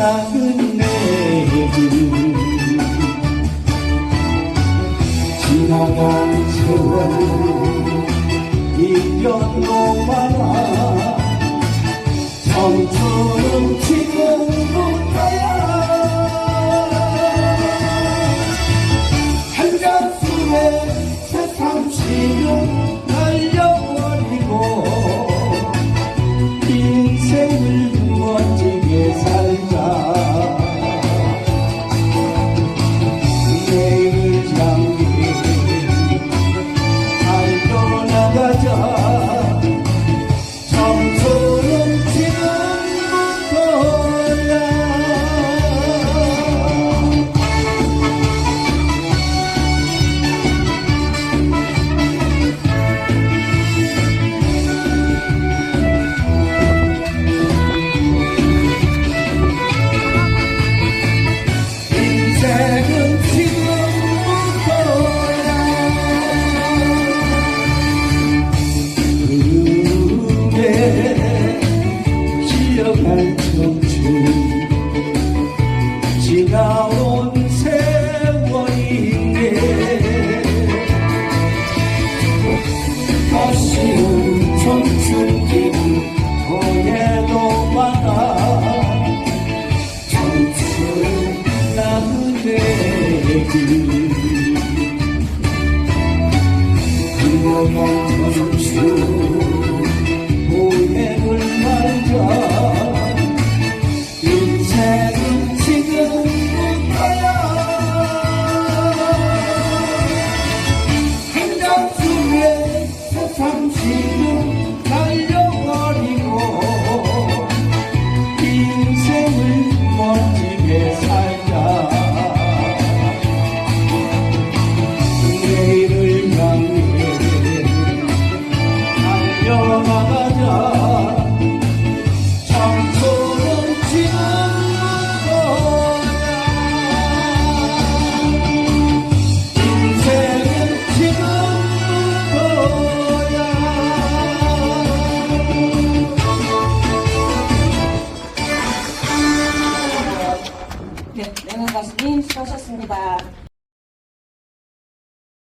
작은 내일 지나간 세월 일년도 말아 가수님 수고하셨습니다.